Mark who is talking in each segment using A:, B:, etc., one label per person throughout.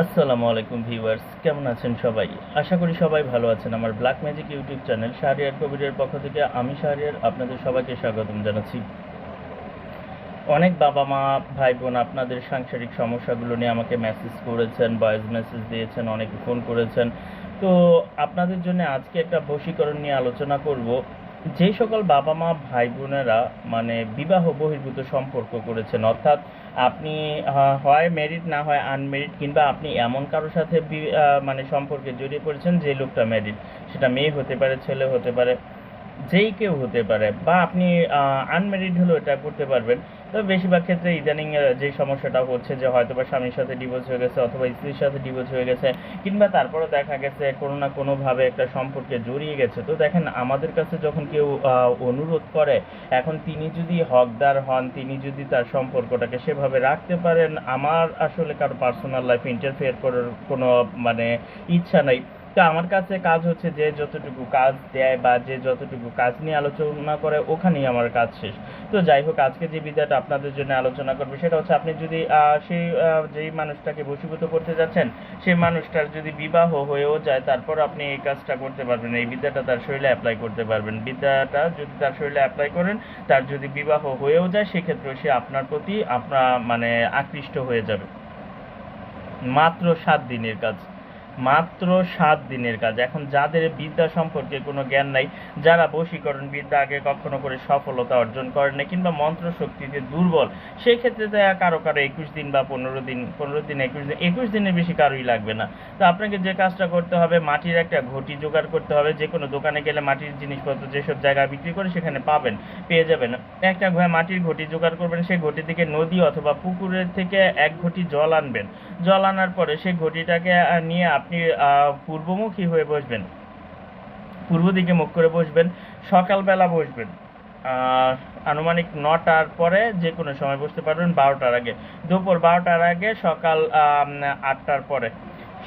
A: আসসালামু আলাইকুম ভিউয়ার্স, কেমন আছেন সবাই? আশা করি সবাই ভালো আছেন। আমার black magic YouTube channel Shahriar কবিরের পক্ষ থেকে আমি শাহরিয়ার আপনাদের সবাইকে স্বাগতম জানাচ্ছি। অনেক বাবা মা ভাই বোন আপনাদের সাংসারিক সমস্যাগুলো নিয়ে আমাকে মেসেজ করেছেন ভয়েস মেসেজ দিয়েছেন, অনেকে ফোন করেছেন। তো আপনাদের জন্য আজকে একটা বশীকরণ নিয়ে আলোচনা করব। যে সকল বাবা মা, ভাই বোনেরা মানে বিবাহ বহির্ভূত সম্পর্ক করেছেন, অর্থাৎ আপনি হয় ম্যারিড না হয় আনমেরিড কিংবা আপনি এমন কারোর সাথে মানে সম্পর্কে জড়িয়ে পড়েছেন যে লোকটা ম্যারিড সেটা মেয়ে হতে পারে, ছেলে হতে পারে যেই কেউ হতে পারে বা আপনি আনমেরিড হলেও এটা করতে পারবেন। তবে বেশিরভাগ ক্ষেত্রে ইদানিং যে সমস্যাটা হচ্ছে যে হয়তো বা স্বামীর সাথে ডিভোর্স হয়ে গেছে অথবা স্ত্রীর সাথে ডিভোর্স হয়ে গেছে কিংবা তারপরে দেখা গেছে কোনো না কোনোভাবে একটা সম্পর্কে জড়িয়ে গেছে। তো দেখেন, আমাদের কাছে যখন কেউ অনুরোধ করে, এখন তিনি যদি হকদার হন, তিনি যদি তার সম্পর্কটাকে সেভাবে রাখতে পারেন, আমার আসলে কারও পার্সোনাল লাইফ ইন্টারফেয়ার করার কোনো মানে ইচ্ছা নাই। তো আমার কাছে কাজ হচ্ছে যে যতটুকু কাজ দেয় বা যে যতটুকু কাজ নিয়ে আলোচনা করে ওখানেই আমার কাজ শেষ। তো যাই হোক, আজকে যে বিদ্যাটা আপনাদের জন্য আলোচনা করবে সেটা হচ্ছে আপনি যদি সেই যেই মানুষটাকে বশীভূত করতে যাচ্ছেন, সেই মানুষটার যদি বিবাহ হয়েও যায়, তারপর আপনি এই কাজটা করতে পারবেন, এই বিদ্যাটা তার শরীরে অ্যাপ্লাই করতে পারবেন। বিদ্যাটা যদি তার শরীরে অ্যাপ্লাই করেন, তার যদি বিবাহ হয়েও যায় সেক্ষেত্রে সে আপনার প্রতি আপনার মানে আকৃষ্ট হয়ে যাবে। মাত্র সাত দিনের কাজ। মাত্র সাত দিনের কাজ। এখন যাদের বিদ্যা সম্পর্কে কোনো জ্ঞান নাই, যারা বশীকরণ বিদ্যা আগে কখনো করে সফলতা অর্জন করেন না কিংবা মন্ত্র শক্তিতে দুর্বল সেই ক্ষেত্রে দেখা কারও কারও একুশ দিন বা পনেরো দিন পনেরো দিন, একুশ দিন, একুশ দিনের বেশি কারোই লাগবে না। তো আপনাকে যে কাজটা করতে হবে, মাটির একটা ঘটি জোগাড় করতে হবে। যে কোনো দোকানে গেলে মাটির জিনিসপত্র যেসব জায়গায় বিক্রি করে সেখানে পাবেন, পেয়ে যাবেন। একটা ঘরে মাটির ঘটি জোগাড় করবেন সেই ঘটি থেকে নদী অথবা পুকুরের থেকে এক ঘটি জল আনবেন। জল আনার পরে সেই ঘটিটাকে নিয়ে আপনি পূর্বমুখী হয়ে বসবেন। পূর্ব দিকে মুখ করে বসবেন, সকালবেলা বসবেন। আনুমানিক নটার পরে যে কোনো সময় বসতে পারবেন, বারোটার আগে। দুপুর বারোটার আগে সকাল আটটার পরে।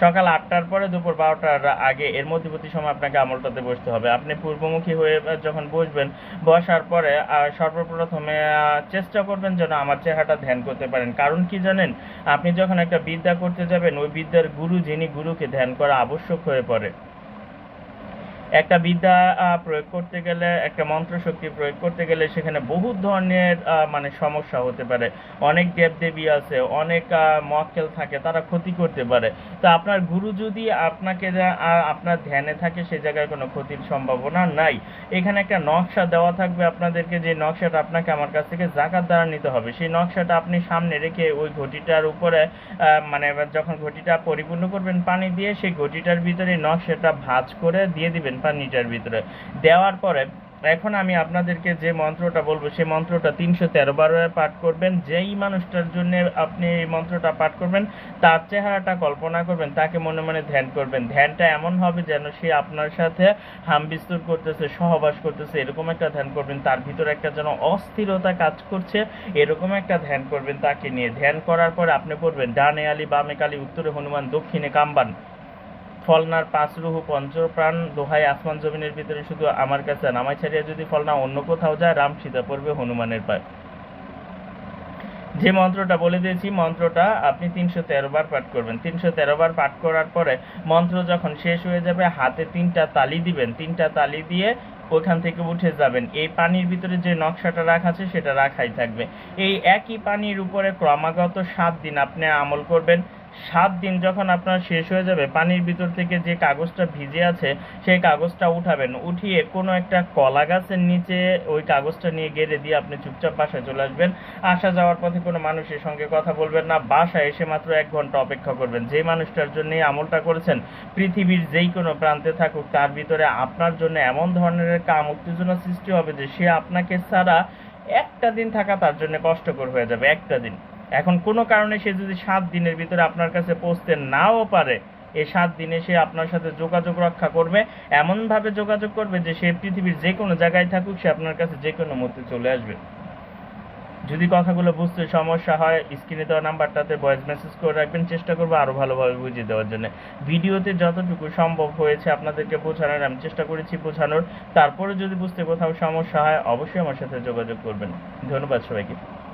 A: সকাল আটটার পরে দুপুর বারোটার আগে এর মধ্যবর্তী সময় আপনাকে আমলটাতে বসতে হবে। আপনি পূর্বমুখী হয়ে যখন বসবেন, বসার পরে সর্বপ্রথমে চেষ্টা করবেন যেন আমার চেহারাটা ধ্যান করতে পারেন। কারণ কি জানেন? আপনি যখন একটা বিদ্যা করতে যাবেন, ওই বিদ্যার গুরু যিনি গুরুকে ধ্যান করা আবশ্যক হয়ে পড়ে। একটা বিদ্যা প্রয়োগ করতে গেলে, একটা মন্ত্র শক্তি প্রয়োগ করতে গেলে সেখানে বহু ধরনের মানে সমস্যা হতে পারে। অনেক দেবদেবী আছে, অনেক মক্কেল থাকে, তারা ক্ষতি করতে পারে। তো আপনার গুরু যদি আপনাকে আপনার ধ্যানে থাকে, সে জায়গায় কোনো ক্ষতির সম্ভাবনা নাই। এখানে একটা নকশা দেওয়া থাকবে আপনাদেরকে, যে নকশাটা আপনাকে আমার কাছ থেকে জাকাত দ্বারা নিতে হবে। সেই নকশাটা আপনি সামনে রেখে ওই ঘটিটার উপরে মানে যখন ঘটিটা পরিপূর্ণ করবেন পানি দিয়ে, সেই ঘটিটার ভিতরে নকশাটা ভাঁজ করে দিয়ে দিবেন। পানিটার ভিতরে। দেওয়ার পরে, এখন আমি আপনাদেরকে যে মন্ত্রটা বলব, সেই মন্ত্রটা তিনশো তেরো বার পাঠ করবেন। যেই মানুষটার জন্য আপনি এই মন্ত্রটা পাঠ করবেন, তার চেহারাটা কল্পনা করবেন, তাকে মনে মনে ধ্যান করবেন। ধ্যানটা এমন হবে যেন সে আপনার সাথে হামবিস্তুর করতেছে, সহবাস করতেছে, এরকম একটা ধ্যান করবেন। তার ভিতরে একটা যেন অস্থিরতা কাজ করছে, এরকম একটা ধ্যান করবেন তাকে নিয়ে। ধ্যান করার পর আপনি পড়বেন, ডানে আলী, বামে কালী, উত্তরে হনুমান, দক্ষিণে কাম্বান। ফলনার পাঁচ রুহু পঞ্চপ্রাণ দোহাই আসমান জমিনের ভিতরে শুধু আমার কাছে নামাই ছাড়িয়া যদি ফলনা অন্য কোথাও যায়, রাম সীতা পড়বে হনুমানের পায়। যে মন্ত্রটা বলে দিয়েছি, মন্ত্রটা আপনি তিনশো তেরো বার পাঠ করবেন। তিনশো তেরো বার পাঠ করার পরে মন্ত্র যখন শেষ হয়ে যাবে, হাতে তিনটা তালি দিবেন। তিনটা তালি দিয়ে ওখান থেকে উঠে যাবেন। এই পানির ভিতরে যে নকশাটা রাখা আছে, সেটা রাখাই থাকবে। এই একই পানির উপরে ক্রমাগত সাত দিন আপনি আমল করবেন। সাত দিন যখন আপনার শেষ হয়ে যাবে, পানির ভিতর থেকে যে কাগজটা ভিজে আছে, সেই কাগজটা উঠাবেন। উঠিয়ে কোনো একটা কলা গাছের নিচে ওই কাগজটা নিয়ে গেড়ে দিয়ে আপনি চুপচাপ বাসায় চলে আসবেন। আসা যাওয়ার পথে কোনো মানুষের সঙ্গে কথা বলবেন না। বাসায় এসে মাত্র এক ঘণ্টা অপেক্ষা করবেন। যে মানুষটার জন্য আমলটা করেছেন, পৃথিবীর যেই কোনো প্রান্তে থাকুক, তার ভিতরে আপনার জন্য এমন ধরনের কাম উত্তেজনা সৃষ্টি হবে যে সে আপনাকে ছাড়া একটা দিন থাকা তার জন্য কষ্টকর হয়ে যাবে, একটা দিন। এখন কোনো কারণে সে যদি সাত দিনের ভিতরে আপনার কাছে পৌঁছতে নাও পারে এই সাত দিনে সে আপনার সাথে যোগাযোগ রক্ষা করবে, এমনভাবে যোগাযোগ করবে যে সে পৃথিবীর যে কোনো জায়গায় থাকুক, সে আপনার কাছে যে কোনো মুহূর্তে চলে আসবে। যদি কথাগুলো বুঝতে সমস্যা হয়, স্ক্রিনে দেওয়া নাম্বারটাতে ভয়েস মেসেজ করে রাখবেন। চেষ্টা করব আরও ভালোভাবে বুঝিয়ে দেওয়ার জন্য। ভিডিওতে যতটুকু সম্ভব হয়েছে আপনাদেরকে বোঝানোর, আমি চেষ্টা করেছি বোঝানোর। তারপরে যদি বুঝতে কোথাও সমস্যা হয়, অবশ্যই আমার সাথে যোগাযোগ করবেন। ধন্যবাদ সবাইকে।